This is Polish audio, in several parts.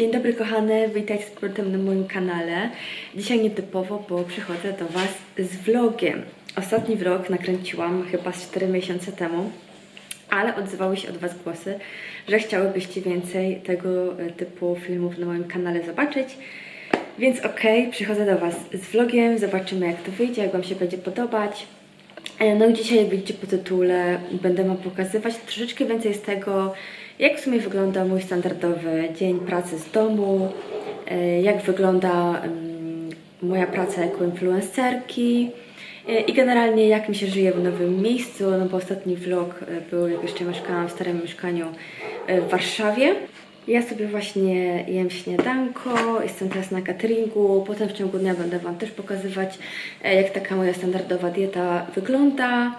Dzień dobry kochane, witajcie z powrotem na moim kanale. Dzisiaj nietypowo, bo przychodzę do Was z vlogiem. Ostatni vlog nakręciłam chyba z 4 miesiące temu, ale odzywały się od Was głosy, że chciałybyście więcej tego e, typu filmów na moim kanale zobaczyć. Więc okej, przychodzę do Was z vlogiem, zobaczymy jak to wyjdzie, jak Wam się będzie podobać. E, No i dzisiaj, jak widzicie po tytule, będę Wam pokazywać troszeczkę więcej z tego, jak w sumie wygląda mój standardowy dzień pracy z domu, e, jak wygląda moja praca jako influencerki e, i generalnie jak mi się żyje w nowym miejscu, no bo ostatni vlog e, był, jak jeszcze mieszkałam w starym mieszkaniu w Warszawie. Ja sobie właśnie jem śniadanko, jestem teraz na cateringu, potem w ciągu dnia będę Wam też pokazywać, jak taka moja standardowa dieta wygląda.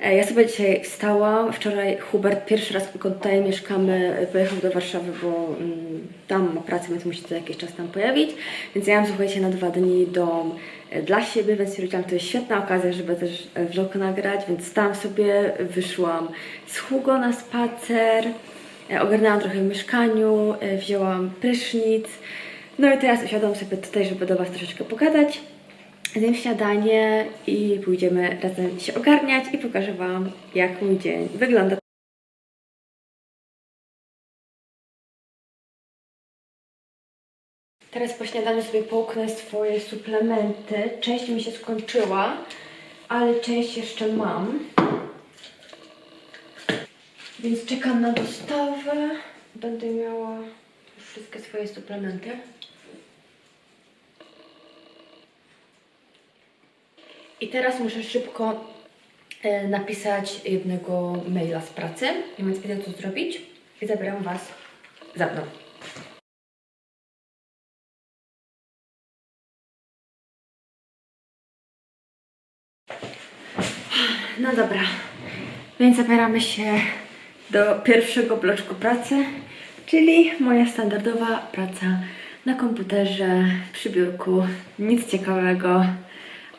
E, Ja sobie dzisiaj wstałam, wczoraj Hubert pierwszy raz, odkąd tutaj mieszkamy, e, pojechał do Warszawy, bo mm, tam ma pracę, więc musi to jakiś czas tam pojawić. Więc ja mam, słuchajcie, na dwa dni dom e, dla siebie, więc stwierdziłam, to jest świetna okazja, żeby też vlog nagrać, więc tam sobie wyszłam z Hugo na spacer. Ogarnęłam trochę w mieszkaniu, wzięłam prysznic. No i teraz usiadłam sobie tutaj, żeby do Was troszeczkę pogadać. Zjem śniadanie i pójdziemy razem się ogarniać i pokażę Wam, jak mój dzień wygląda. Teraz po śniadaniu sobie połknę swoje suplementy. Część mi się skończyła, ale część jeszcze mam. Więc czekam na dostawę. Będę miała wszystkie swoje suplementy. I teraz muszę szybko e, napisać jednego maila z pracy, więc idę to zrobić i zabieram Was za mną. No dobra, więc zabieramy się do pierwszego bloczku pracy, czyli moja standardowa praca na komputerze, przy biurku. Nic ciekawego,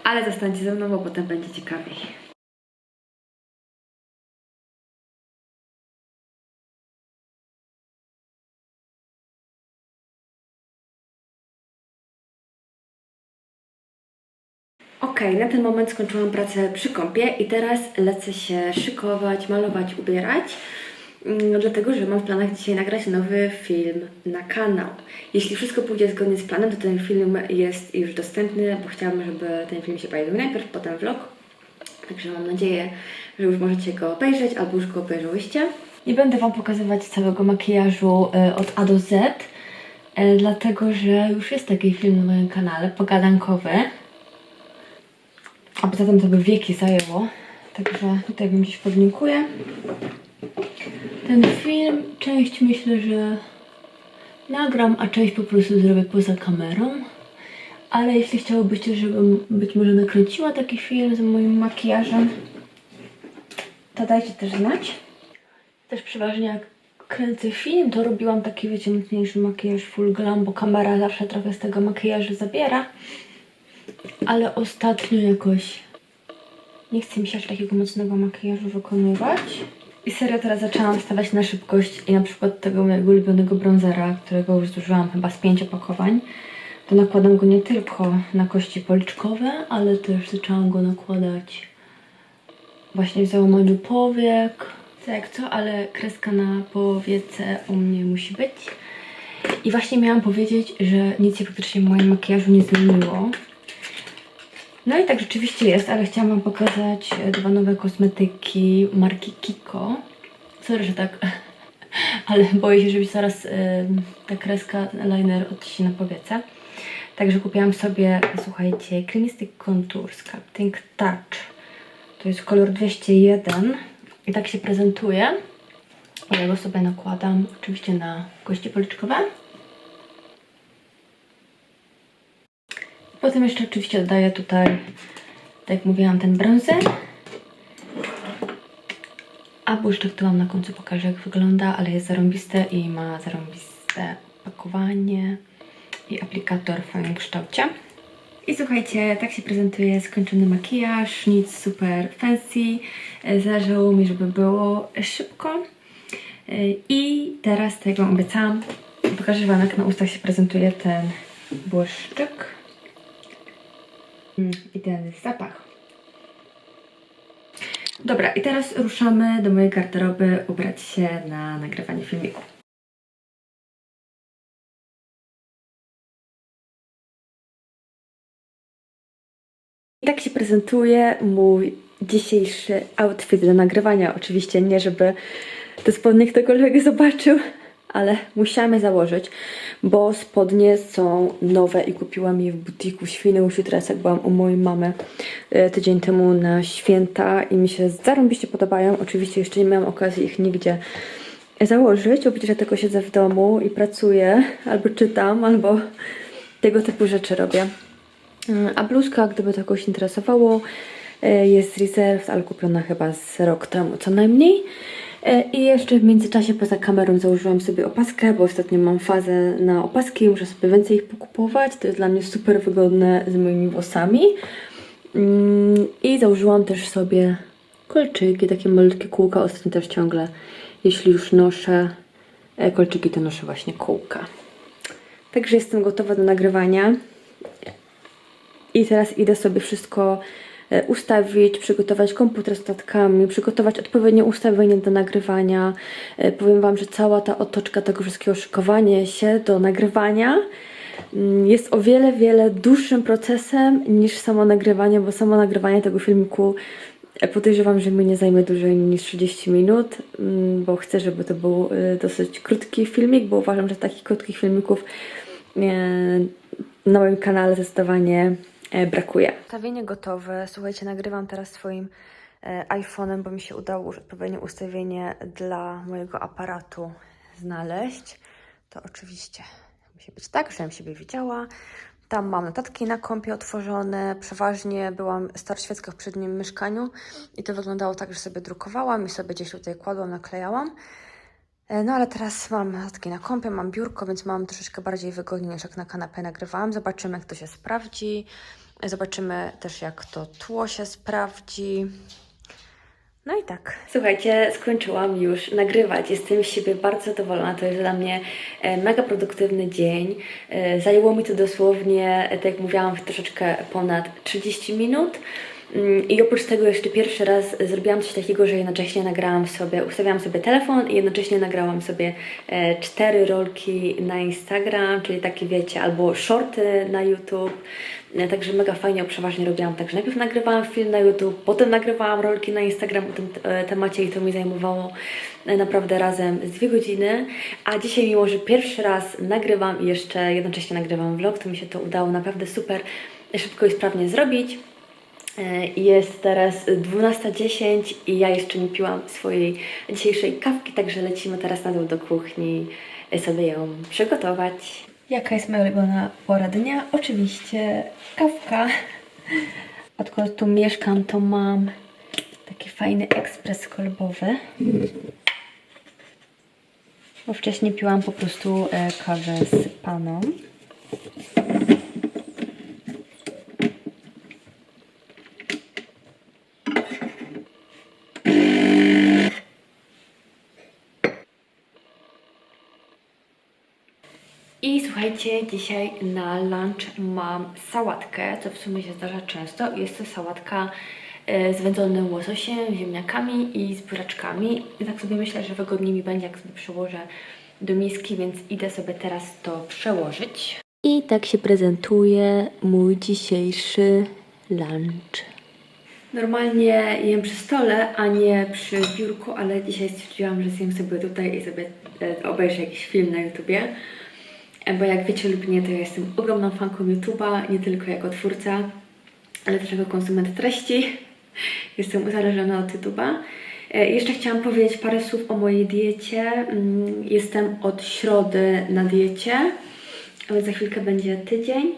ale zostańcie ze mną, bo potem będzie ciekawiej. Okej, na ten moment skończyłam pracę przy kąpie i teraz lecę się szykować, malować, ubierać. Mm, Dlatego, że mam w planach dzisiaj nagrać nowy film na kanał. Jeśli wszystko pójdzie zgodnie z planem, to ten film jest już dostępny, bo chciałabym, żeby ten film się pojawił najpierw, potem vlog. Także mam nadzieję, że już możecie go obejrzeć, albo już go obejrzyłyście. Nie będę Wam pokazywać całego makijażu e, od A do Z, e, dlatego, że już jest taki film na moim kanale, pogadankowy. A poza tym to by wieki zajęło. Także tutaj Wam gdzieś podlinkuję. Ten film, część myślę, że nagram, a część po prostu zrobię poza kamerą. Ale jeśli chciałobyście, żebym być może nakręciła taki film z moim makijażem, to dajcie też znać. Też przeważnie jak kręcę film, to robiłam taki, wiecie, mocniejszy makijaż full glam, bo kamera zawsze trochę z tego makijażu zabiera. Ale ostatnio jakoś nie chce mi się aż takiego mocnego makijażu wykonywać. I serio teraz zaczęłam stawać na szybkość i na przykład tego mojego ulubionego bronzera, którego już zużyłam chyba z pięć opakowań, to nakładam go nie tylko na kości policzkowe, ale też zaczęłam go nakładać właśnie w załamaniu powiek. Co jak co, ale kreska na powiece u mnie musi być. I właśnie miałam powiedzieć, że nic się faktycznie w moim makijażu nie zmieniło. No i tak rzeczywiście jest, ale chciałam Wam pokazać e, dwa nowe kosmetyki marki Kiko. Sorry, że tak, ale boję się, żeby zaraz e, ta kreska liner odciśnie na powiece. Także kupiłam sobie, słuchajcie, Creamistic Contour Sculpting Touch. To jest kolor 201 i tak się prezentuje. Ja go sobie nakładam oczywiście na kości policzkowe. Potem jeszcze oczywiście dodaję tutaj, tak jak mówiłam, ten bronzer. A błyszczyk to Wam na końcu pokażę jak wygląda, ale jest zarąbiste i ma zarąbiste pakowanie i aplikator w fajnym kształcie. I słuchajcie, tak się prezentuje skończony makijaż, nic super fancy. E, Zależało mi, żeby było szybko. E, I teraz, tak obiecałam, pokażę Wam, jak na ustach się prezentuje ten błyszczyk. I ten zapach. Dobra, i teraz ruszamy do mojej garderoby ubrać się na nagrywanie filmiku. I tak się prezentuje mój dzisiejszy outfit do nagrywania. Oczywiście nie, żeby te spodnie ktokolwiek zobaczył, ale musiałam je założyć, bo spodnie są nowe i kupiłam je w butiku Świneusiu teraz jak byłam u mojej mamy e, tydzień temu na święta i mi się zarąbiście podobają. Oczywiście jeszcze nie miałam okazji ich nigdzie założyć, bo przecież ja tylko siedzę w domu i pracuję, albo czytam, albo tego typu rzeczy robię. Mm, A bluzka, gdyby to kogoś interesowało, e, jest Reserved, ale kupiona chyba z rok temu co najmniej. E, I jeszcze w międzyczasie poza kamerą założyłam sobie opaskę, bo ostatnio mam fazę na opaski muszę sobie więcej ich pokupować. To jest dla mnie super wygodne z moimi włosami. Mm, I założyłam też sobie kolczyki, takie malutkie kółka. Ostatnio też ciągle, jeśli już noszę e, kolczyki, to noszę właśnie kółka. Także jestem gotowa do nagrywania. I teraz idę sobie wszystko ustawić, przygotować komputer z notatkami, przygotować odpowiednie ustawienie do nagrywania. E, Powiem Wam, że cała ta otoczka tego wszystkiego, szykowanie się do nagrywania mm, jest o wiele, wiele dłuższym procesem niż samo nagrywanie, bo samo nagrywanie tego filmiku e, podejrzewam, że mi nie zajmie dłużej niż 30 minut, mm, bo chcę, żeby to był e, dosyć krótki filmik, bo uważam, że takich krótkich filmików e, na moim kanale zdecydowanie e, brakuje. Ustawienie gotowe. Słuchajcie, nagrywam teraz swoim e, iPhone'em, bo mi się udało już odpowiednie ustawienie dla mojego aparatu znaleźć. To oczywiście musi być tak, żebym siebie widziała. Tam mam notatki na kompie otworzone. Przeważnie byłam w staroświeckach w przednim mieszkaniu i to wyglądało tak, że sobie drukowałam i sobie gdzieś tutaj kładłam, naklejałam. E, No ale teraz mam notatki na kompie, mam biurko, więc mam troszeczkę bardziej wygodnie niż jak na kanapie nagrywałam. Zobaczymy, jak to się sprawdzi. Zobaczymy też, jak to tło się sprawdzi. No i tak. Słuchajcie, skończyłam już nagrywać. Jestem z siebie bardzo zadowolona. To jest dla mnie e, mega produktywny dzień. E, Zajęło mi to dosłownie, tak jak mówiłam, troszeczkę ponad 30 minut. Mm, I oprócz tego jeszcze pierwszy raz zrobiłam coś takiego, że jednocześnie nagrałam sobie, ustawiałam sobie telefon i jednocześnie nagrałam sobie e, cztery rolki na Instagram, czyli takie wiecie, albo shorty na YouTube. E, Także mega fajnie, przeważnie robiłam tak, że najpierw nagrywałam film na YouTube, potem nagrywałam rolki na Instagram o tym e, temacie i to mi zajmowało naprawdę razem z dwie godziny. A dzisiaj, mimo że pierwszy raz nagrywam i jeszcze jednocześnie nagrywam vlog, to mi się to udało naprawdę super szybko i sprawnie zrobić. E, Jest teraz 12.10 i ja jeszcze nie piłam swojej dzisiejszej kawki, także lecimy teraz na dół do kuchni e, sobie ją przygotować. Jaka jest moja ulubiona pora dnia? Oczywiście kawka. Odkąd tu mieszkam, to mam taki fajny ekspres kolbowy. Bo wcześniej piłam po prostu e, kawę z paną. I słuchajcie, dzisiaj na lunch mam sałatkę, co w sumie się zdarza często. Jest to sałatka e, z wędzonym łososiem, ziemniakami i z buraczkami. I tak sobie myślę, że wygodniej mi będzie, jak sobie przełożę do miski, więc idę sobie teraz to przełożyć. I tak się prezentuje mój dzisiejszy lunch. Normalnie jem przy stole, a nie przy biurku, ale dzisiaj stwierdziłam, że zjem sobie tutaj i sobie e, obejrzę jakiś film na YouTubie. E, Bo jak wiecie lub nie, to ja jestem ogromną fanką YouTube'a, nie tylko jako twórca, ale też jako konsument treści. Jestem uzależniona od YouTube'a. E, Jeszcze chciałam powiedzieć parę słów o mojej diecie. Mm, Jestem od środy na diecie, ale za chwilkę będzie tydzień.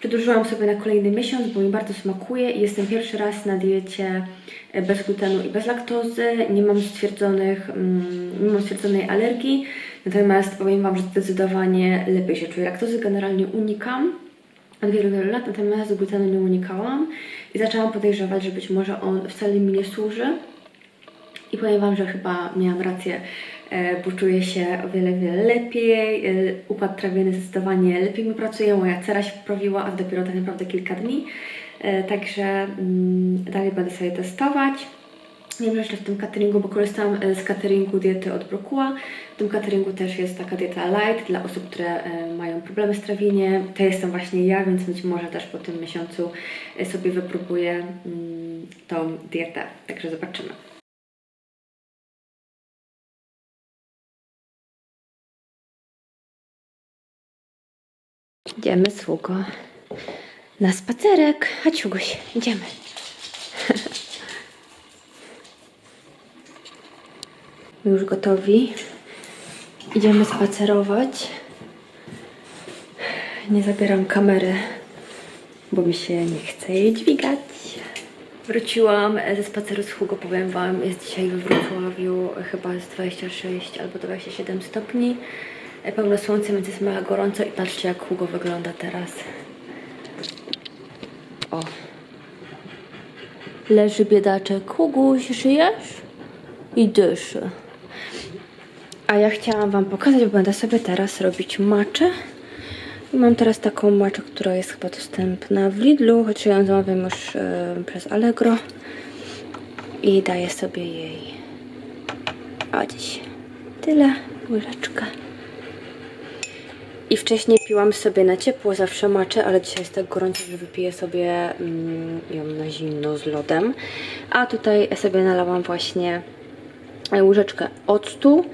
Przedłużyłam sobie na kolejny miesiąc, bo mi bardzo smakuje i jestem pierwszy raz na diecie e, bez glutenu i bez laktozy. Nie mam stwierdzonych, mm, nie mam stwierdzonej alergii, natomiast powiem Wam, że zdecydowanie lepiej się czuję. Laktozy generalnie unikam od wielu, wielu lat, natomiast glutenu nie unikałam i zaczęłam podejrzewać, że być może on wcale mi nie służy. I powiem Wam, że chyba miałam rację e, bo czuję się o wiele, wiele lepiej. E, Układ trawienny zdecydowanie lepiej mi pracuje, moja cera się poprawiła, a dopiero tak naprawdę kilka dni. E, Także mm, dalej będę sobie testować. Wiem, że jeszcze w tym cateringu, bo korzystam e, z cateringu diety od Brokuła. W tym cateringu też jest taka dieta light dla osób, które e, mają problemy z trawieniem. To jestem właśnie ja, więc być może też po tym miesiącu e, sobie wypróbuję mm, tą dietę. Także zobaczymy. Idziemy, sługo, na spacerek. Chodź, Uguś, idziemy. już gotowi. Idziemy spacerować. Nie zabieram kamery, bo mi się nie chce jej dźwigać. Wróciłam ze spaceru z Hugo, powiem Wam, jest dzisiaj we Wrocławiu chyba z 26 albo 27 stopni. Pełno słońce, więc jest mega gorąco i patrzcie jak Hugo wygląda teraz. O. Leży biedaczek. Huguś, żyjesz? I dyszy. A ja chciałam Wam pokazać, bo będę sobie teraz robić maczę. Mam teraz taką maczę, która jest chyba dostępna w Lidlu, choć ją zamawiam już e, przez Allegro. I daję sobie jej o dziś tyle, łyżeczkę. I wcześniej piłam sobie na ciepło zawsze maczę, ale dzisiaj jest tak gorąco, że wypiję sobie mm, ją na zimno z lodem. A tutaj sobie nalałam właśnie łyżeczkę octu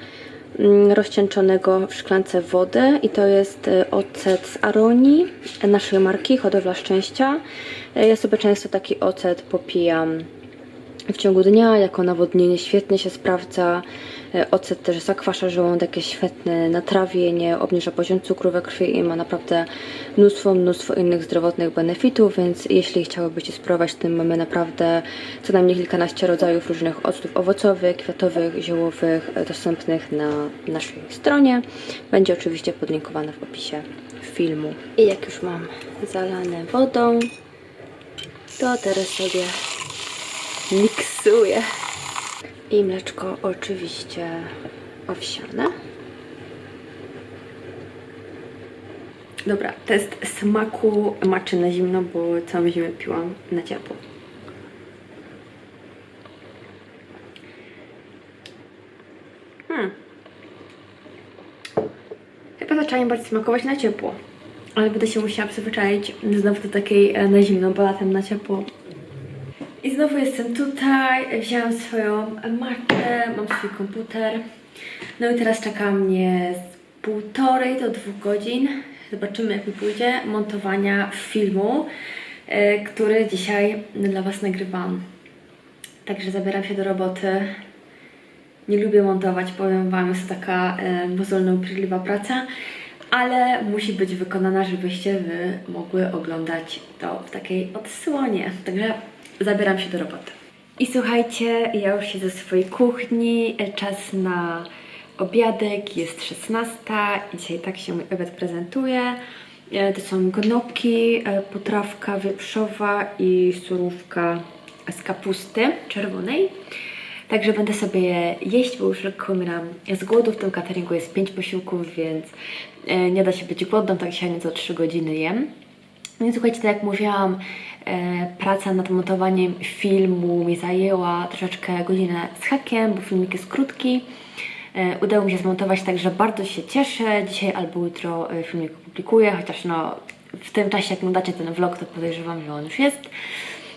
rozcieńczonego w szklance wody i to jest e, ocet z Aronii, e, naszej marki Hodowla Szczęścia. E, Ja sobie często taki ocet popijam w ciągu dnia, jako nawodnienie świetnie się sprawdza. E, Ocet też zakwasza żołądek, jest świetny na trawienie, obniża poziom cukru we krwi i ma naprawdę mnóstwo, mnóstwo innych zdrowotnych benefitów, więc jeśli chciałybyście spróbować, to mamy naprawdę co najmniej kilkanaście rodzajów różnych octów owocowych, kwiatowych, ziołowych, e, dostępnych na naszej stronie. Będzie oczywiście podlinkowane w opisie filmu. I jak już mam zalane wodą, to teraz sobie miksuję. I mleczko oczywiście owsiane. Dobra, test smaku maczy na zimno, bo całą zimę piłam na ciepło. Hmm. Chyba zaczęła mi bardziej smakować na ciepło. Ale będę się musiała przyzwyczaić znowu do takiej e, na zimno, bo latem na ciepło i znowu jestem tutaj, wzięłam swoją matę, mam swój komputer. No i teraz czeka mnie z półtorej do dwóch godzin. Zobaczymy jak mi pójdzie montowania filmu, e, który dzisiaj dla Was nagrywam. Także zabieram się do roboty. Nie lubię montować, powiem Wam, jest to taka e, mozolna, upierdliwa praca, ale musi być wykonana, żebyście Wy mogły oglądać to w takiej odsłonie. Także zabieram się do roboty. I słuchajcie, ja już siedzę w swojej kuchni, czas na obiadek, jest 16 i dzisiaj tak się mój obiad prezentuje. E, To są gnoki, e, potrawka wieprzowa i surówka z kapusty czerwonej. Także będę sobie je jeść, bo już lekko umieram z głodu. W tym cateringu jest 5 posiłków, więc e, nie da się być głodną, tak średnio co 3 godziny jem. No i słuchajcie, tak jak mówiłam, praca nad montowaniem filmu mi zajęła troszeczkę godzinę z hakiem, bo filmik jest krótki. E, udało mi się zmontować, także bardzo się cieszę. Dzisiaj albo jutro e, filmik opublikuję, chociaż no w tym czasie, jak oglądacie ten vlog, to podejrzewam, że on już jest.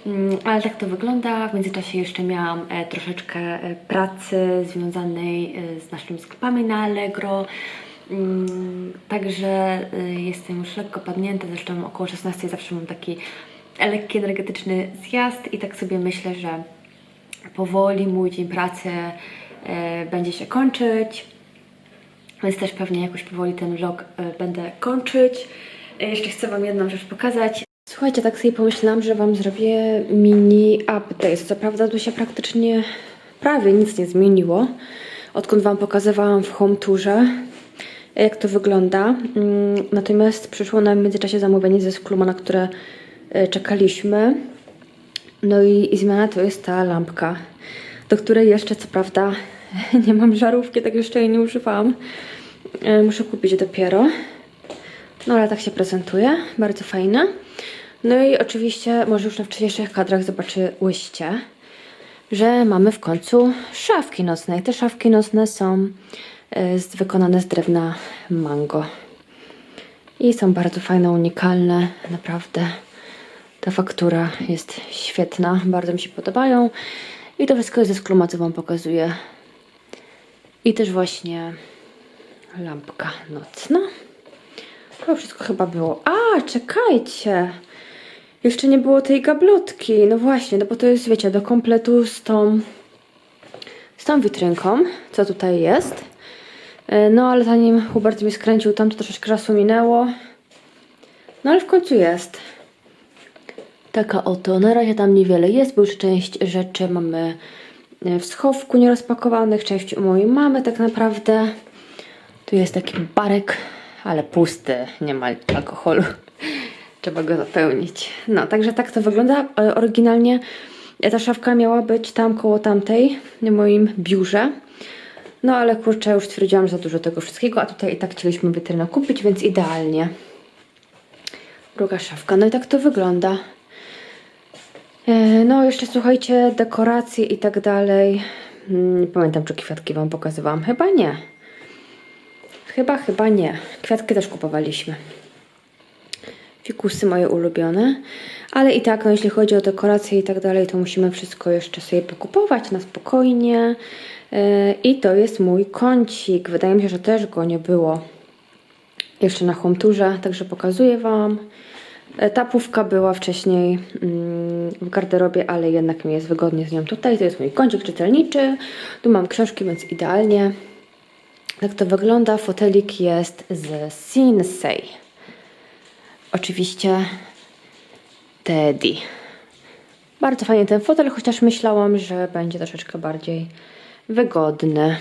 Mm, Ale tak to wygląda. W międzyczasie jeszcze miałam e, troszeczkę e, pracy związanej e, z naszymi sklepami na Allegro. Mm, Także jestem już lekko padnięta, zresztą około 16 zawsze mam taki lekki energetyczny zjazd i tak sobie myślę, że powoli mój dzień pracy e, będzie się kończyć, więc też pewnie jakoś powoli ten vlog e, będę kończyć. E, Jeszcze chcę Wam jedną rzecz pokazać. Słuchajcie, tak sobie pomyślałam, że Wam zrobię mini update. Co prawda tu się praktycznie prawie nic nie zmieniło, odkąd Wam pokazywałam w home tourze jak to wygląda. Mm, Natomiast przyszło nam w międzyczasie zamówienie ze Skluma, na które czekaliśmy. No i, i zmiana to jest ta lampka, do której jeszcze co prawda Nie mam żarówki, tak jeszcze jej nie używałam. E, Muszę kupić dopiero. No ale tak się prezentuje, bardzo fajne. No i oczywiście, może już na wcześniejszych kadrach zobaczyłyście, że mamy w końcu szafki nocne. I te szafki nocne są e, z, wykonane z drewna mango. I są bardzo fajne, unikalne, naprawdę. Ta faktura jest świetna, bardzo mi się podobają. I to wszystko jest ze sklu, co Wam pokazuję. I też właśnie lampka nocna. To wszystko chyba było. A, czekajcie! Jeszcze nie było tej gablotki. No właśnie, no bo to jest, wiecie, do kompletu z tą, z tą witrynką, co tutaj jest. E, No ale zanim Hubert mi skręcił tam, to troszeczkę czasu minęło. No ale w końcu jest. Taka oto, na razie tam niewiele jest, bo już część rzeczy mamy e, w schowku nierozpakowanych, część u mojej mamy tak naprawdę. Tu jest taki barek, ale pusty, nie ma alkoholu. Trzeba go zapełnić. No, także tak to wygląda. E, Oryginalnie ta szafka miała być tam koło tamtej, w moim biurze. No ale kurczę, już stwierdziłam, że za dużo tego wszystkiego, a tutaj i tak chcieliśmy witrynę kupić, więc idealnie. Druga szafka. No i tak to wygląda. E, No, jeszcze słuchajcie, dekoracje i tak dalej. Mm, Nie pamiętam, czy kwiatki Wam pokazywałam. Chyba nie. Chyba, chyba nie. Kwiatki też kupowaliśmy. Fikusy moje ulubione. Ale i tak, no jeśli chodzi o dekoracje i tak dalej, to musimy wszystko jeszcze sobie pokupować na spokojnie. E, I to jest mój kącik. Wydaje mi się, że też go nie było jeszcze na homturze, także pokazuję Wam. E, Ta pówka była wcześniej mm, w garderobie, ale jednak mi jest wygodnie z nią tutaj. To jest mój kącik czytelniczy. Tu mam książki, więc idealnie. Tak to wygląda. Fotelik jest z Sinsei. Oczywiście Teddy. Bardzo fajnie ten fotel, chociaż myślałam, że będzie troszeczkę bardziej wygodny.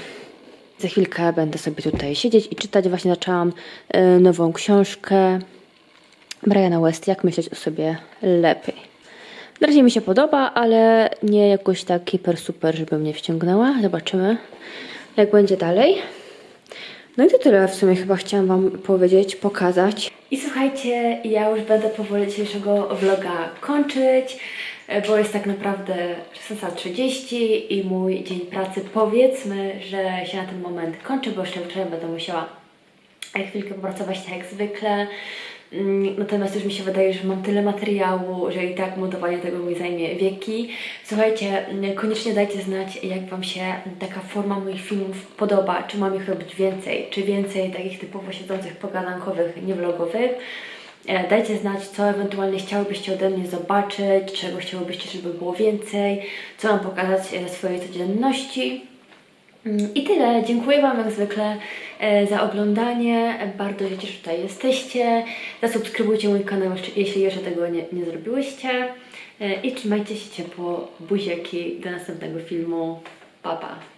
Za chwilkę będę sobie tutaj siedzieć i czytać. Właśnie zaczęłam y, nową książkę Briana West, Jak myśleć o sobie lepiej. Na razie mi się podoba, ale nie jakoś tak hiper super, żeby mnie wciągnęła. Zobaczymy, jak będzie dalej. No i to tyle w sumie chyba chciałam Wam powiedzieć, pokazać. I słuchajcie, ja już będę powoli dzisiejszego vloga kończyć, bo jest tak naprawdę 16.30 i mój dzień pracy powiedzmy, że się na ten moment kończy, bo jeszcze wieczorem będę musiała chwilkę popracować tak jak zwykle. Mm, Natomiast już mi się wydaje, że mam tyle materiału, że i tak montowanie tego mi zajmie wieki. Słuchajcie, mm, koniecznie dajcie znać, jak Wam się taka forma moich filmów podoba. Czy mam ich robić więcej, czy więcej takich typowo siedzących pogadankowych, nievlogowych. E, Dajcie znać, co ewentualnie chciałybyście ode mnie zobaczyć, czego chciałybyście, żeby było więcej, co mam pokazać ze swojej codzienności. Mm, I tyle. Dziękuję Wam jak zwykle e, za oglądanie. Bardzo się cieszę, że tutaj jesteście. Zasubskrybujcie mój kanał, jeśli jeszcze tego nie, nie zrobiłyście. E, I trzymajcie się ciepło. Buziaki. Do następnego filmu. Pa, pa.